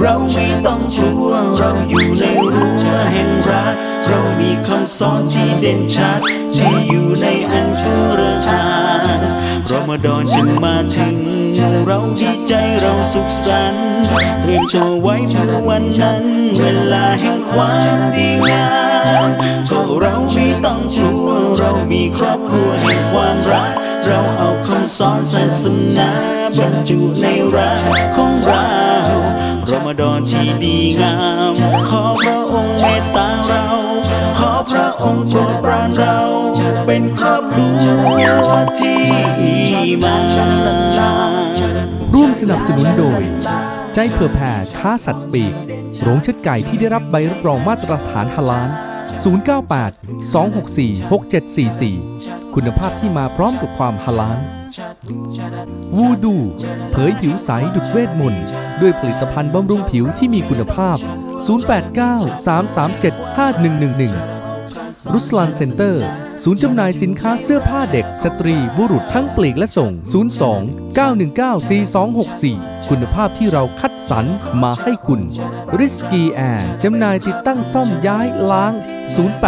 เราไม่ต้องกลัวเราอยู่ในรั้วแห่งรักเรามีคำสอนที่เด่นชัด ที่อยู่ในอันกุรอานรอมฎอนจึงมาถึง เราดีใจเราสุขสันต์เตรียมตัวไว้เมื่อวันนั้น เวลาแห่งความดีงามก็เราไม่ต้องกลัวเรามีครอบครัวแห่งความรัก เราเอาคำสอนศาสนาบรรจุในรักของเรา รอมฎอนที่ดีงาม ขอพระองค์เมตตาเรา ขอพระองค์โปรดปรานเรา เป็นครอบครัวที่ดีมาร่วมสนับสนุนโดย ใจเผื่อแผ่ค้าสัตว์ปีกโรงเชือดไก่ที่ได้รับใบรับรองมาตรฐานฮาลาล098 264 6744 คุณภาพที่มาพร้อมกับความฮาลาลวูดู เผยผิวใสดุดเวทมนต์ ด้วยผลิตภัณฑ์บำรุงผิวที่มีคุณภาพ 089 337 5111 รุสลานเซ็นเตอร์ ศูนย์จำหน่ายสินค้าเสื้อผ้าเด็ก สตรี บุรุษทั้งปลีกและส่ง 02 919 4264 คุณภาพที่เราคัดสรรมาให้คุณ ริสกีแอร์จำหน่ายติดตั้งซ่อมย้ายล้าง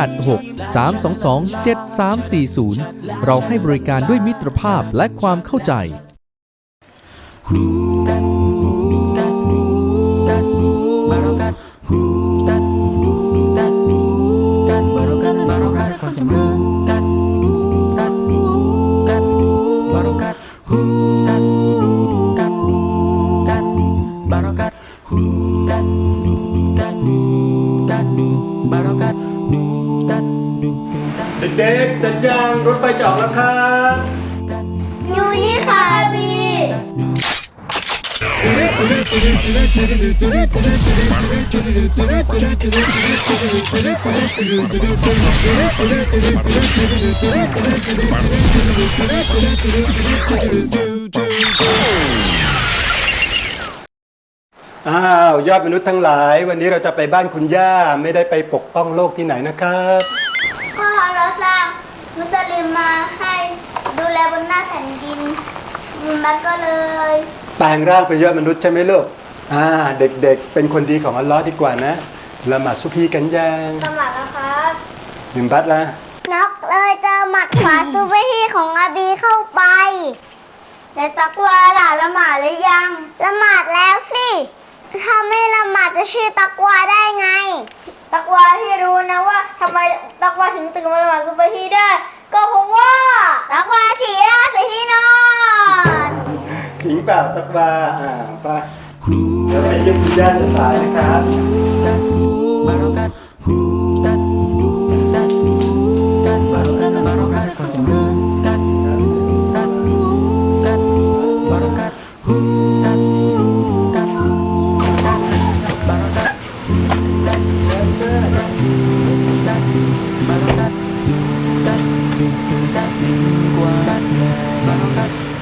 086 322 7340 เราให้บริการด้วยมิตรภาพและความเข้าใจเสร็จยังรถไฟจะออกแล้วครับอยู่นี่ค่ะบีอ้าวยอดมนุษย์ทั้งหลาย วันนี้เราจะไปบ้านคุณย่าไม่ได้ไปปกป้องโลกที่ไหนนะครับ มุสลิมมาให้ดูแลบนหน้าแผ่นดินมันก็เลยแปลงร่างเป็นยอดมนุษย์ใช่ไหมลูกอ่าเด็กๆเป็นคนดีของอัลลอฮ์ดีกว่านะละหมาดซุพีกันยังสมัครนะครับหนึ่งบัตรละนกเลยเจอหมัดขวาซูเปอร์ฮีของอาบีเข้าไปแต่ตักวาล่ะละหมาดหรือยังละหมาดแล้วสิถ้าไม่ละหมาดจะชื่อตักวาได้ไง ตักวาที่รู้นะว่า ทำไมตักวาถึงตื่นมาละหมาดซูเปอร์ฮีได้ ก็เพราะว่าตักวาฉี่ราดใส่ที่นอนถิงเปล่าตักบาอ่าไปเดี๋ยวไปเยี่ยมคุณย่าจะสายนะครับ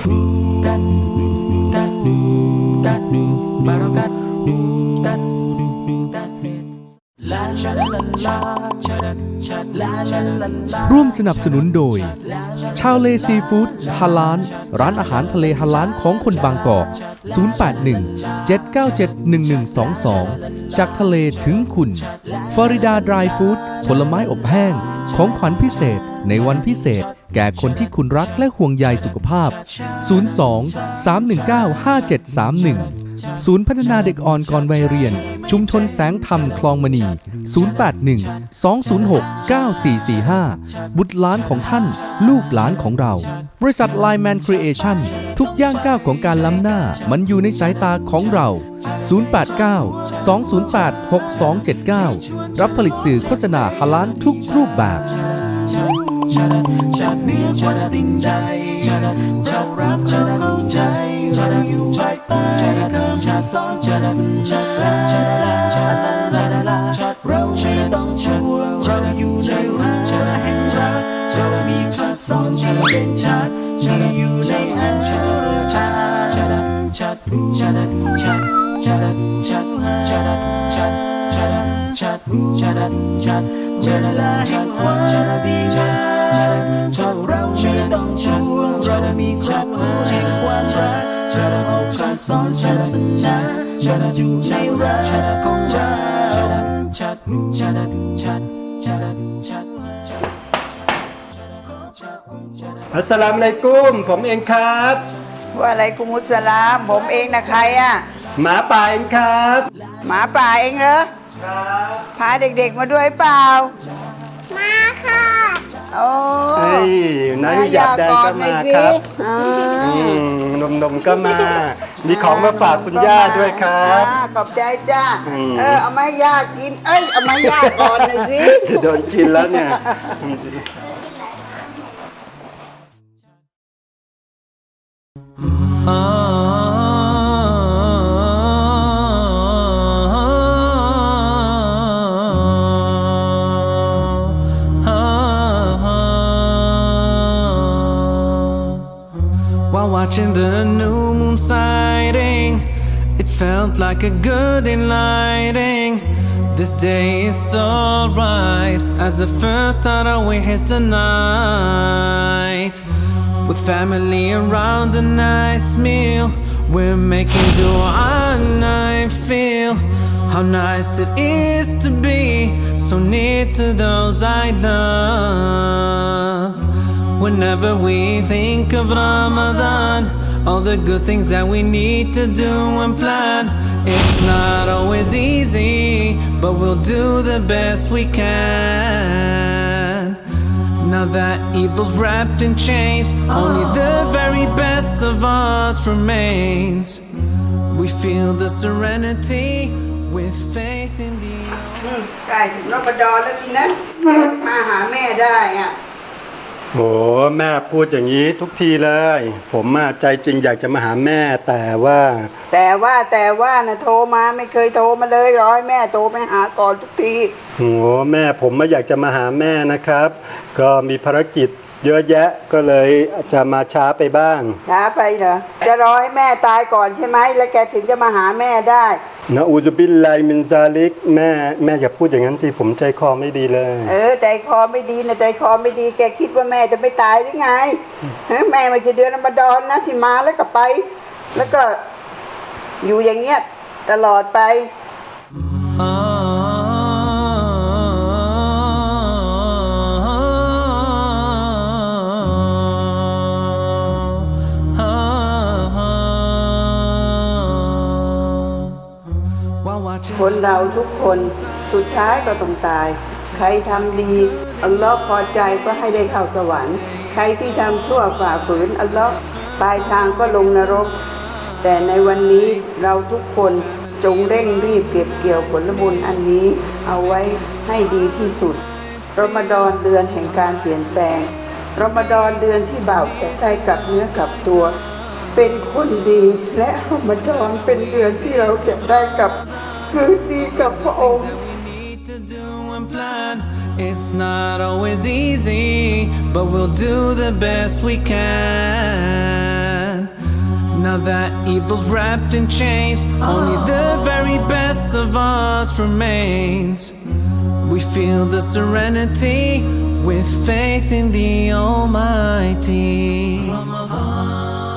Ooh. ร่วมสนับสนุนโดย ชาวเลซีฟู้ดฮาลานร้านอาหารทะเลฮาลานของคนบางกอก 081 797 1122 จากทะเลถึงคุณฟอริดาดรายฟู้ดผลไม้อบแห้ง ของขวัญพิเศษในวันพิเศษ แก่คนที่คุณรักและห่วงใยสุขภาพ 02 319 5731 ศูนย์พัฒนาเด็กอ่อนก่อนวัยเรียน ชุมชนแสงธรรมคลองมณี 081 206 9445 บุตรหลานของท่าน ลูกหลานของเรา บริษัท Line Man Creation ทุกย่างก้าวของการล้ำหน้า มันอยู่ในสายตาของเรา 089 208 6279 รับผลิตสื่อโฆษณาฮาลานทุกรูปแบบชาชาเหนือกว่าสิ่งใดชาชารักชาเข้าใจชาอยู่ภา ยใต้คำชาสอนชาชาลาชาลาชาลาชาลาเราไม่ต้องกลัวเราอยู่ในรั้วแห่งรักเรามีคำสอนที่เด่นชัดที่อยู่ในอัน chat chat chat chat chat chat chat chat chat chat เวลาแห่งความดีงามพวกเราไม่ต้องห่วงเรามีครอบครัวแห่งความรัก องค์การสอนศาสนาอยู่ในรักของเราชัดชัดชัดชัดชัดอัสสลามุอะลัยกุมผมเองครับว่าอะไรกุมุสลามผมเองนะใครอะหมาป่าเองครับหมาป่าเองเหรอพาเด็กๆมาด้วยเปล่า มาค่ะ โอ้เฮ้ยนายอยากแดงก็มาครับอ่าอืมนมๆก็มา มีของมาฝากคุณย่าด้วยครับ อ่าขอบใจจ้า อืม เออ เอามาให้ย่ากิน เอ้ย เอามาให้ย่าก่อนหน่อยสิ โดนกินแล้วเนี่ย While watching the new moon sighting, it felt like a good enlightening. This day is alright as the first start away hits the night. With family around a nice meal, we're making do and I feel how nice it is to be so near to those I love. Whenever we think of Ramadan, all the good things that we need to do and plan, it's not always easy, but we'll do the best we can. Now that evil's wrapped in chains, only the very best of us remains. We feel the serenity with faith in the ใกล้ถึงรบดอนแล้วทีนั้นมาหาแม่ได้อ่ะ โอ้แม่พูดอย่างนี้ทุกทีเลย ผมอะใจจริงอยากจะมาหาแม่แต่ว่า แต่ว่าแต่ว่านะโทรมาไม่เคยโทรมาเลยรอให้แม่โทรไปหาก่อนทุกทีโอ้แม่ผมมาอยากจะมาหาแม่นะครับ ก็มีภารกิจเยอะแยะก็เลยจะมาช้าไปบ้าง ช้าไปเหรอจะรอให้แม่ตายก่อนใช่ไหมแล้วแกถึงจะมาหาแม่ได้ นะอูจุบิลไลมินซาลิก แม่แม่อย่าพูดอย่างนั้นสิ ผมใจคอไม่ดีเลย เออ ใจคอไม่ดีนะใจคอไม่ดี แกคิดว่าแม่จะไม่ตายหรือไงแม่ไม่ใช่เดือนรอมฎอนนะที่มาแล้วก็ไป แล้วก็อยู่อย่างเงี้ยตลอดไป คนเราทุกคนสุดท้ายก็ต้องตาย ใครทำดี อัลลอฮ์พอใจก็ให้ได้เข้าสวรรค์ ใครที่ทำชั่วฝ่าฝืนอัลลอฮ์ปลายทางก็ลงนรก แต่ในวันนี้เราทุกคนจงเร่งรีบเก็บเกี่ยวผลบุญอันนี้เอาไว้ให้ดีที่สุดรอมฎอนเดือนแห่งการเปลี่ยนแปลงรอมฎอนเดือนที่บ่าวจะได้กลับเนื้อกลับตัว เป็นคนดีและรอมฎอนเป็นเดือนที่เราจะได้กลับ คืนดีกับพระองค์ need to do and plan. It's not always easy, but we'll do the best we can. Now that evil's wrapped in chains, only the very best of us remains. We feel the serenity with faith in the Almighty. Ramadan.